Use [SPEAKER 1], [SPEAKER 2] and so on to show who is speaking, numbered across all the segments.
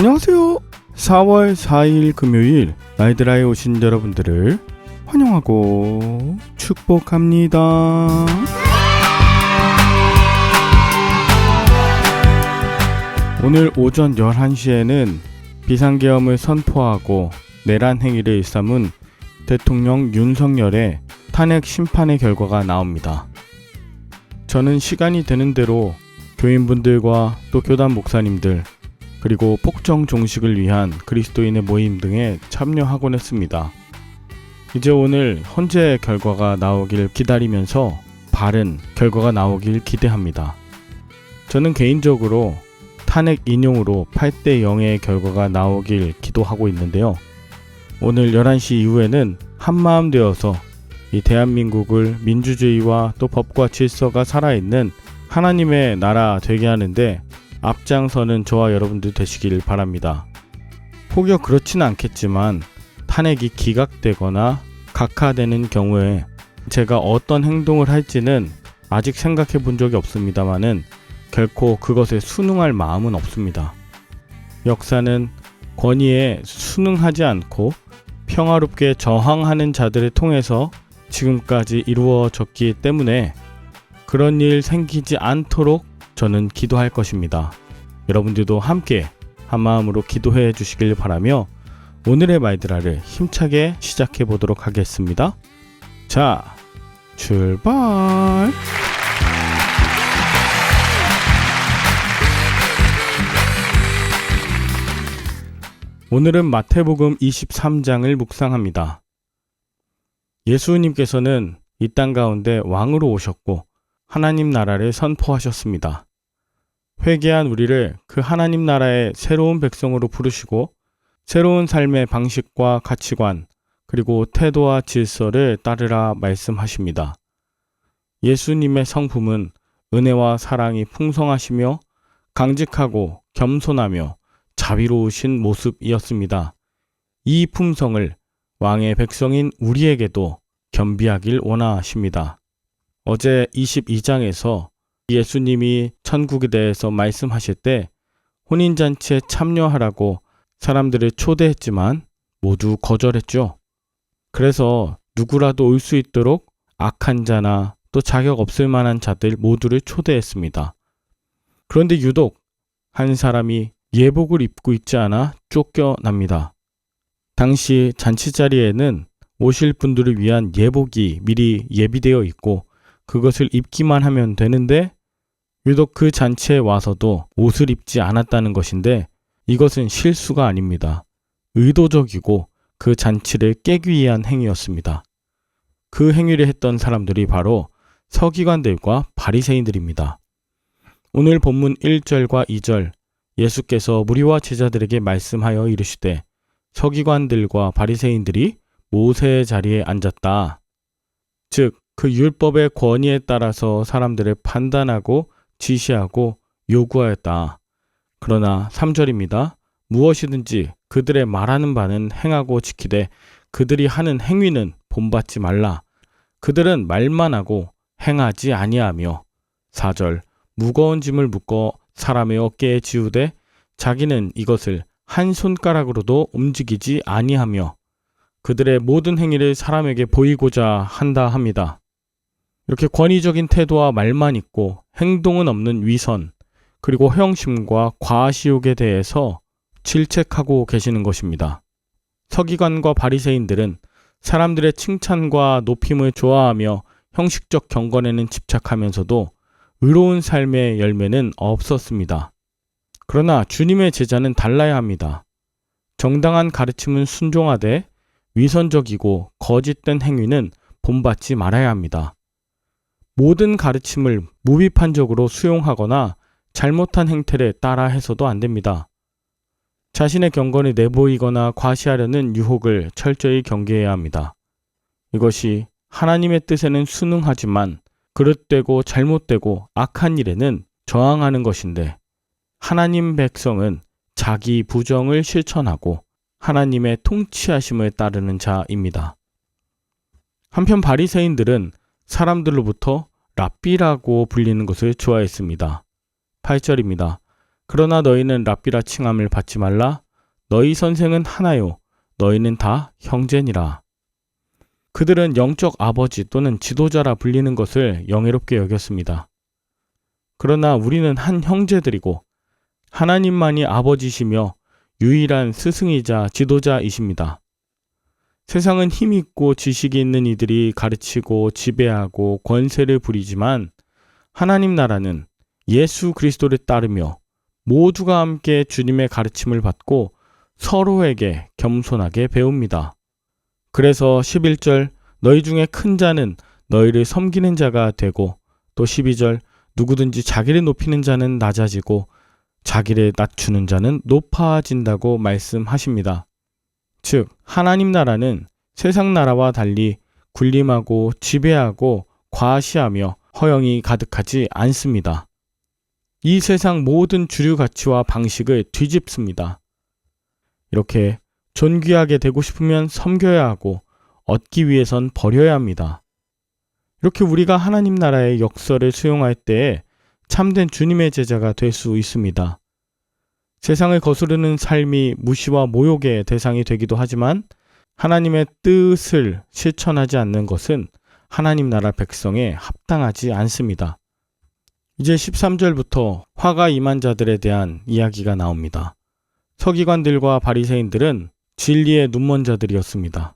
[SPEAKER 1] 안녕하세요. 4월 4일 금요일 나이드라에 오신 여러분들을 환영하고 축복합니다. 오늘 오전 11시에는 비상계엄을 선포하고 내란 행위를 일삼은 대통령 윤석열의 탄핵 심판의 결과가 나옵니다. 저는 시간이 되는 대로 교인분들과 또 교단 목사님들 그리고 폭정 종식을 위한 그리스도인의 모임 등에 참여하곤 했습니다. 이제 오늘 헌재 결과가 나오길 기다리면서 바른 결과가 나오길 기대합니다. 저는 개인적으로 탄핵 인용으로 8대 0의 결과가 나오길 기도하고 있는데요. 오늘 11시 이후에는 한마음 되어서 이 대한민국을 민주주의와 또 법과 질서가 살아있는 하나님의 나라 되게 하는데 앞장서는 저와 여러분들 되시길 바랍니다. 혹여 그렇지는 않겠지만 탄핵이 기각되거나 각하되는 경우에 제가 어떤 행동을 할지는 아직 생각해 본 적이 없습니다만은 결코 그것에 순응할 마음은 없습니다. 역사는 권위에 순응하지 않고 평화롭게 저항하는 자들을 통해서 지금까지 이루어졌기 때문에 그런 일 생기지 않도록 저는 기도할 것입니다. 여러분들도 함께 한 마음으로 기도해 주시길 바라며 오늘의 말드라를 힘차게 시작해 보도록 하겠습니다. 자, 출발! 오늘은 마태복음 23장을 묵상합니다. 예수님께서는 이 땅 가운데 왕으로 오셨고 하나님 나라를 선포하셨습니다. 회개한 우리를 그 하나님 나라의 새로운 백성으로 부르시고 새로운 삶의 방식과 가치관 그리고 태도와 질서를 따르라 말씀하십니다. 예수님의 성품은 은혜와 사랑이 풍성하시며 강직하고 겸손하며 자비로우신 모습이었습니다. 이 품성을 왕의 백성인 우리에게도 겸비하길 원하십니다. 어제 22장에서 예수님이 천국에 대해서 말씀하실 때 혼인잔치에 참여하라고 사람들을 초대했지만 모두 거절했죠. 그래서 누구라도 올 수 있도록 악한 자나 또 자격 없을 만한 자들 모두를 초대했습니다. 그런데 유독 한 사람이 예복을 입고 있지 않아 쫓겨납니다. 당시 잔치 자리에는 오실 분들을 위한 예복이 미리 예비되어 있고 그것을 입기만 하면 되는데 유독 그 잔치에 와서도 옷을 입지 않았다는 것인데 이것은 실수가 아닙니다. 의도적이고 그 잔치를 깨기 위한 행위였습니다. 그 행위를 했던 사람들이 바로 서기관들과 바리새인들입니다. 오늘 본문 1절과 2절 예수께서 무리와 제자들에게 말씀하여 이르시되 서기관들과 바리새인들이 모세의 자리에 앉았다. 즉, 그 율법의 권위에 따라서 사람들을 판단하고 지시하고 요구하였다. 그러나 3절입니다. 무엇이든지 그들의 말하는 바는 행하고 지키되 그들이 하는 행위는 본받지 말라. 그들은 말만 하고 행하지 아니하며 4절 무거운 짐을 묶어 사람의 어깨에 지우되 자기는 이것을 한 손가락으로도 움직이지 아니하며 그들의 모든 행위를 사람에게 보이고자 한다 합니다. 이렇게 권위적인 태도와 말만 있고 행동은 없는 위선, 그리고 허영심과 과시욕에 대해서 질책하고 계시는 것입니다. 서기관과 바리새인들은 사람들의 칭찬과 높임을 좋아하며 형식적 경건에는 집착하면서도 의로운 삶의 열매는 없었습니다. 그러나 주님의 제자는 달라야 합니다. 정당한 가르침은 순종하되 위선적이고 거짓된 행위는 본받지 말아야 합니다. 모든 가르침을 무비판적으로 수용하거나 잘못한 행태를 따라 해서도 안 됩니다. 자신의 경건을 내보이거나 과시하려는 유혹을 철저히 경계해야 합니다. 이것이 하나님의 뜻에는 순응하지만 그릇되고 잘못되고 악한 일에는 저항하는 것인데 하나님 백성은 자기 부정을 실천하고 하나님의 통치하심을 따르는 자입니다. 한편 바리새인들은 사람들로부터 랍비라고 불리는 것을 좋아했습니다. 8절입니다. 그러나 너희는 랍비라 칭함을 받지 말라. 너희 선생은 하나요. 너희는 다 형제니라. 그들은 영적 아버지 또는 지도자라 불리는 것을 영예롭게 여겼습니다. 그러나 우리는 한 형제들이고 하나님만이 아버지시며 유일한 스승이자 지도자이십니다. 세상은 힘 있고 지식이 있는 이들이 가르치고 지배하고 권세를 부리지만 하나님 나라는 예수 그리스도를 따르며 모두가 함께 주님의 가르침을 받고 서로에게 겸손하게 배웁니다. 그래서 11절 너희 중에 큰 자는 너희를 섬기는 자가 되고 또 12절 누구든지 자기를 높이는 자는 낮아지고 자기를 낮추는 자는 높아진다고 말씀하십니다. 즉, 하나님 나라는 세상 나라와 달리 군림하고 지배하고 과시하며 허영이 가득하지 않습니다. 이 세상 모든 주류 가치와 방식을 뒤집습니다. 이렇게 존귀하게 되고 싶으면 섬겨야 하고 얻기 위해선 버려야 합니다. 이렇게 우리가 하나님 나라의 역설을 수용할 때에 참된 주님의 제자가 될 수 있습니다. 세상을 거스르는 삶이 무시와 모욕의 대상이 되기도 하지만 하나님의 뜻을 실천하지 않는 것은 하나님 나라 백성에 합당하지 않습니다. 이제 13절부터 화가 임한 자들에 대한 이야기가 나옵니다. 서기관들과 바리새인들은 진리의 눈먼 자들이었습니다.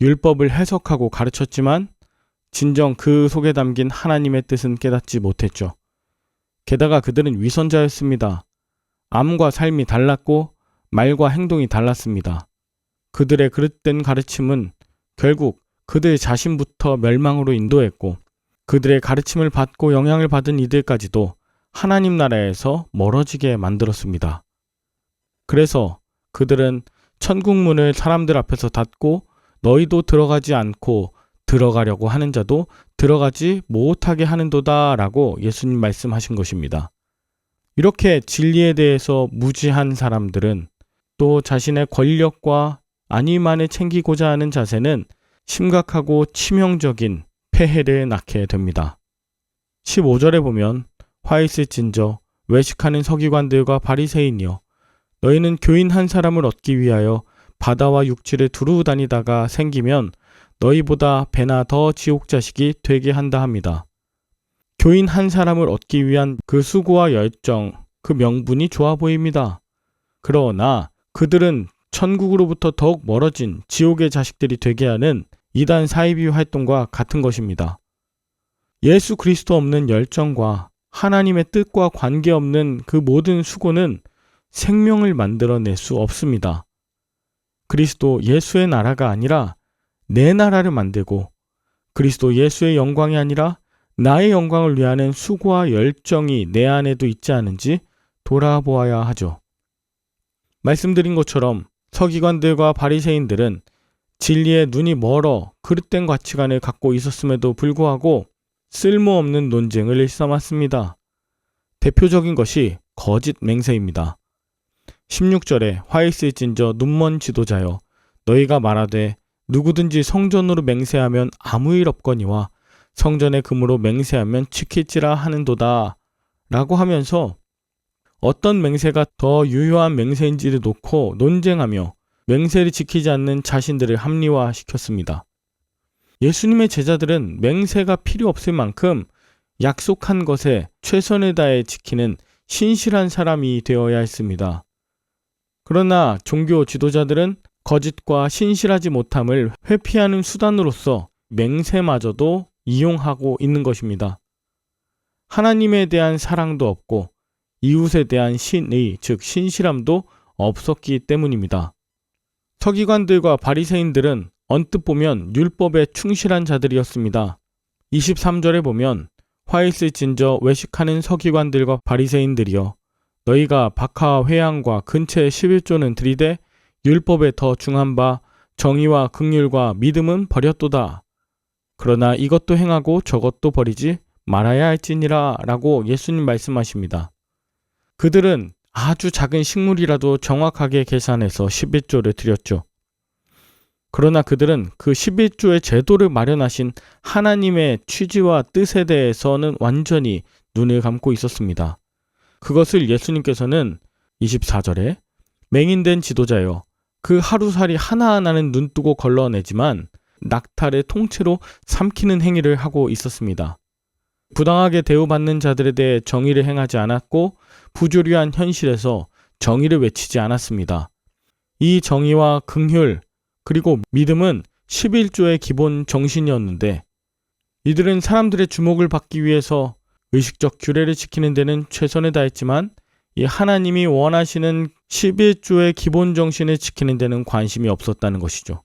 [SPEAKER 1] 율법을 해석하고 가르쳤지만 진정 그 속에 담긴 하나님의 뜻은 깨닫지 못했죠. 게다가 그들은 위선자였습니다. 암과 삶이 달랐고 말과 행동이 달랐습니다. 그들의 그릇된 가르침은 결국 그들 자신부터 멸망으로 인도했고 그들의 가르침을 받고 영향을 받은 이들까지도 하나님 나라에서 멀어지게 만들었습니다. 그래서 그들은 천국 문을 사람들 앞에서 닫고 너희도 들어가지 않고 들어가려고 하는 자도 들어가지 못하게 하는도다 라고 예수님 말씀하신 것입니다. 이렇게 진리에 대해서 무지한 사람들은 또 자신의 권력과 안위만을 챙기고자 하는 자세는 심각하고 치명적인 폐해를 낳게 됩니다. 15절에 보면 화 있을 진저 외식하는 서기관들과 바리새인이여 너희는 교인 한 사람을 얻기 위하여 바다와 육지를 두루 다니다가 생기면 너희보다 배나 더 지옥 자식이 되게 한다 합니다. 교인 한 사람을 얻기 위한 그 수고와 열정, 그 명분이 좋아 보입니다. 그러나 그들은 천국으로부터 더욱 멀어진 지옥의 자식들이 되게 하는 이단 사이비 활동과 같은 것입니다. 예수 그리스도 없는 열정과 하나님의 뜻과 관계없는 그 모든 수고는 생명을 만들어낼 수 없습니다. 그리스도 예수의 나라가 아니라 내 나라를 만들고 그리스도 예수의 영광이 아니라 나의 영광을 위하는 수고와 열정이 내 안에도 있지 않은지 돌아보아야 하죠. 말씀드린 것처럼 서기관들과 바리새인들은 진리에 눈이 멀어 그릇된 가치관을 갖고 있었음에도 불구하고 쓸모없는 논쟁을 일삼았습니다. 대표적인 것이 거짓 맹세입니다. 16절에 화이스진저 눈먼 지도자여 너희가 말하되 누구든지 성전으로 맹세하면 아무 일 없거니와 성전의 금으로 맹세하면 지킬지라 하는도다 라고 하면서 어떤 맹세가 더 유효한 맹세인지를 놓고 논쟁하며 맹세를 지키지 않는 자신들을 합리화시켰습니다. 예수님의 제자들은 맹세가 필요 없을 만큼 약속한 것에 최선을 다해 지키는 신실한 사람이 되어야 했습니다. 그러나 종교 지도자들은 거짓과 신실하지 못함을 회피하는 수단으로서 맹세마저도 이용하고 있는 것입니다. 하나님에 대한 사랑도 없고 이웃에 대한 신의, 즉 신실함도 없었기 때문입니다. 서기관들과 바리새인들은 언뜻 보면 율법에 충실한 자들이었습니다. 23절에 보면 화이스 진저 외식하는 서기관들과 바리새인들이여 너희가 박하 회양과 근처의 11조는 들이되 율법에 더 중한 바 정의와 극률과 믿음은 버렸도다. 그러나 이것도 행하고 저것도 버리지 말아야 할지니라 라고 예수님 말씀하십니다. 그들은 아주 작은 식물이라도 정확하게 계산해서 11조를 드렸죠. 그러나 그들은 그 11조의 제도를 마련하신 하나님의 취지와 뜻에 대해서는 완전히 눈을 감고 있었습니다. 그것을 예수님께서는 24절에 맹인된 지도자여 그 하루살이 하나하나는 눈뜨고 걸러내지만 낙탈의 통째로 삼키는 행위를 하고 있었습니다. 부당하게 대우받는 자들에 대해 정의를 행하지 않았고 부조리한 현실에서 정의를 외치지 않았습니다. 이 정의와 긍휼 그리고 믿음은 11조의 기본 정신이었는데 이들은 사람들의 주목을 받기 위해서 의식적 규례를 지키는 데는 최선을 다했지만 이 하나님이 원하시는 11조의 기본 정신을 지키는 데는 관심이 없었다는 것이죠.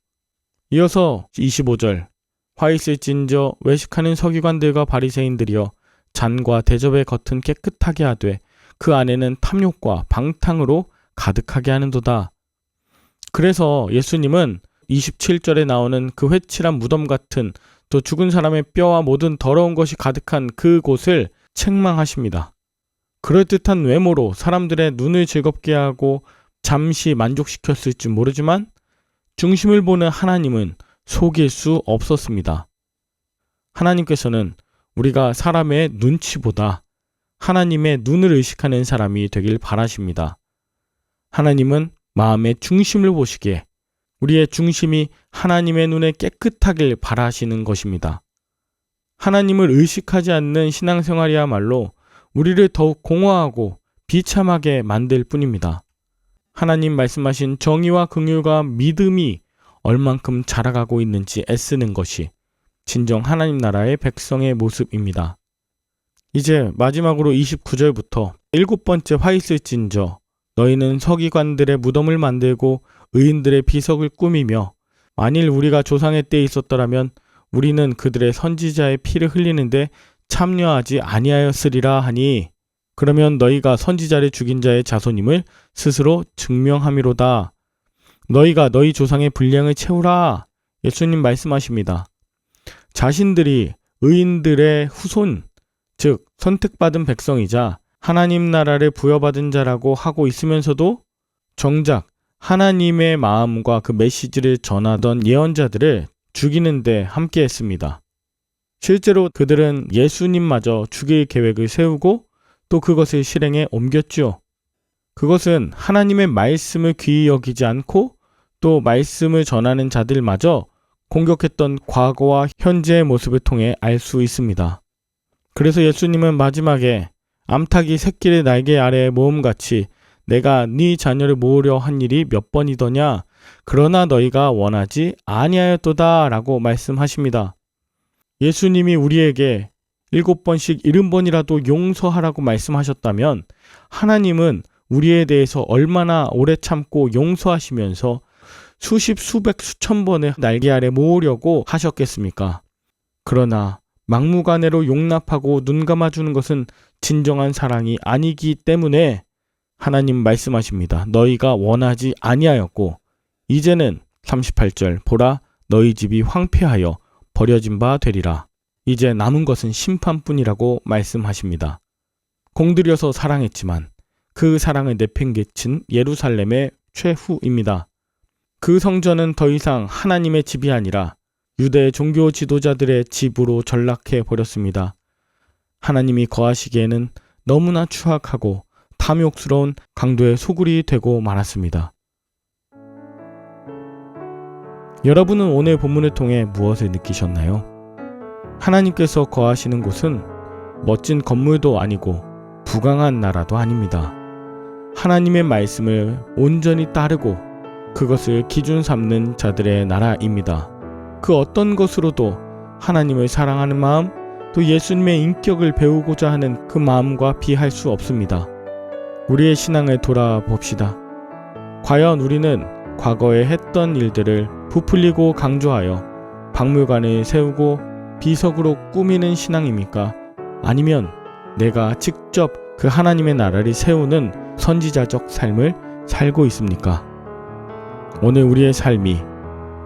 [SPEAKER 1] 이어서 25절 화 있을 진저 외식하는 서기관들과 바리새인들이여 잔과 대접의 겉은 깨끗하게 하되 그 안에는 탐욕과 방탕으로 가득하게 하는도다. 그래서 예수님은 27절에 나오는 그 회칠한 무덤 같은 또 죽은 사람의 뼈와 모든 더러운 것이 가득한 그곳을 책망하십니다. 그럴듯한 외모로 사람들의 눈을 즐겁게 하고 잠시 만족시켰을지 모르지만 중심을 보는 하나님은 속일 수 없었습니다. 하나님께서는 우리가 사람의 눈치보다 하나님의 눈을 의식하는 사람이 되길 바라십니다. 하나님은 마음의 중심을 보시기에 우리의 중심이 하나님의 눈에 깨끗하길 바라시는 것입니다. 하나님을 의식하지 않는 신앙생활이야말로 우리를 더욱 공허하고 비참하게 만들 뿐입니다. 하나님 말씀하신 정의와 긍휼과 믿음이 얼만큼 자라가고 있는지 애쓰는 것이 진정 하나님 나라의 백성의 모습입니다. 이제 마지막으로 29절부터 일곱 번째 화 있을진저 너희는 서기관들의 무덤을 만들고 의인들의 비석을 꾸미며 만일 우리가 조상의 때에 있었더라면 우리는 그들의 선지자의 피를 흘리는데 참여하지 아니하였으리라 하니 그러면 너희가 선지자를 죽인 자의 자손임을 스스로 증명함이로다. 너희가 너희 조상의 분량을 채우라. 예수님 말씀하십니다. 자신들이 의인들의 후손, 즉 선택받은 백성이자 하나님 나라를 부여받은 자라고 하고 있으면서도 정작 하나님의 마음과 그 메시지를 전하던 예언자들을 죽이는데 함께 했습니다. 실제로 그들은 예수님마저 죽일 계획을 세우고 또 그것을 실행에 옮겼죠. 그것은 하나님의 말씀을 귀히 여기지 않고 또 말씀을 전하는 자들마저 공격했던 과거와 현재의 모습을 통해 알 수 있습니다. 그래서 예수님은 마지막에 암탉이 새끼를 날개 아래에 모음같이 내가 네 자녀를 모으려 한 일이 몇 번이더냐 그러나 너희가 원하지 아니하였도다라고 말씀하십니다. 예수님이 우리에게 일곱 번씩 일흔 번이라도 용서하라고 말씀하셨다면 하나님은 우리에 대해서 얼마나 오래 참고 용서하시면서 수십 수백 수천 번의 날개 아래 모으려고 하셨겠습니까? 그러나 막무가내로 용납하고 눈 감아주는 것은 진정한 사랑이 아니기 때문에 하나님 말씀하십니다. 너희가 원하지 아니하였고 이제는 38절 보라 너희 집이 황폐하여 버려진 바 되리라. 이제 남은 것은 심판뿐이라고 말씀하십니다. 공들여서 사랑했지만 그 사랑을 내팽개친 예루살렘의 최후입니다. 그 성전은 더 이상 하나님의 집이 아니라 유대 종교 지도자들의 집으로 전락해 버렸습니다. 하나님이 거하시기에는 너무나 추악하고 탐욕스러운 강도의 소굴이 되고 말았습니다. 여러분은 오늘 본문을 통해 무엇을 느끼셨나요? 하나님께서 거하시는 곳은 멋진 건물도 아니고 부강한 나라도 아닙니다. 하나님의 말씀을 온전히 따르고 그것을 기준 삼는 자들의 나라입니다. 그 어떤 것으로도 하나님을 사랑하는 마음, 또 예수님의 인격을 배우고자 하는 그 마음과 비할 수 없습니다. 우리의 신앙을 돌아봅시다. 과연 우리는 과거에 했던 일들을 부풀리고 강조하여 박물관을 세우고 비석으로 꾸미는 신앙입니까? 아니면 내가 직접 그 하나님의 나라를 세우는 선지자적 삶을 살고 있습니까? 오늘 우리의 삶이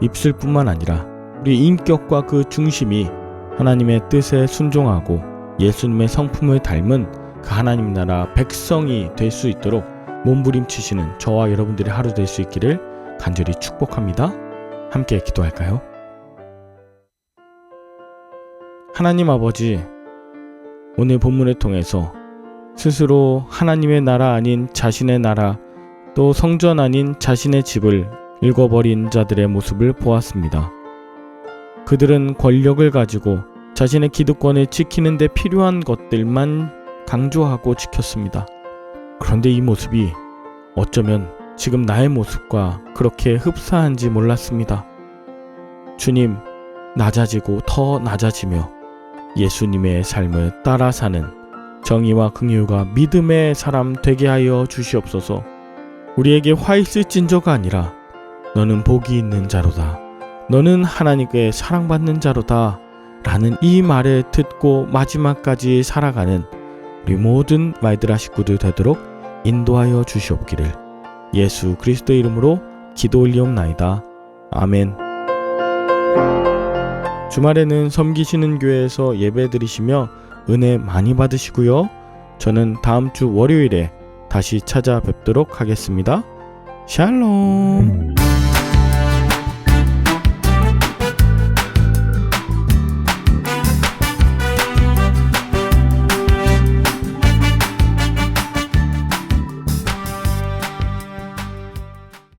[SPEAKER 1] 입술뿐만 아니라 우리 인격과 그 중심이 하나님의 뜻에 순종하고 예수님의 성품을 닮은 그 하나님 나라 백성이 될 수 있도록 몸부림치시는 저와 여러분들의 하루 될 수 있기를 간절히 축복합니다. 함께 기도할까요? 하나님 아버지, 오늘 본문을 통해서 스스로 하나님의 나라 아닌 자신의 나라 또 성전 아닌 자신의 집을 읽어버린 자들의 모습을 보았습니다. 그들은 권력을 가지고 자신의 기득권을 지키는 데 필요한 것들만 강조하고 지켰습니다. 그런데 이 모습이 어쩌면 지금 나의 모습과 그렇게 흡사한지 몰랐습니다. 주님, 낮아지고 더 낮아지며 예수님의 삶을 따라 사는 정의와 긍휼과 믿음의 사람 되게 하여 주시옵소서. 우리에게 화 있을 진저가 아니라 너는 복이 있는 자로다. 너는 하나님께 사랑받는 자로다. 라는 이 말을 듣고 마지막까지 살아가는 우리 모든 마이드라 식구들 되도록 인도하여 주시옵기를 예수 그리스도 이름으로 기도 올리옵나이다. 아멘. 주말에는 섬기시는 교회에서 예배 드리시며 은혜 많이 받으시고요. 저는 다음 주 월요일에 다시 찾아뵙도록 하겠습니다. 샬롬.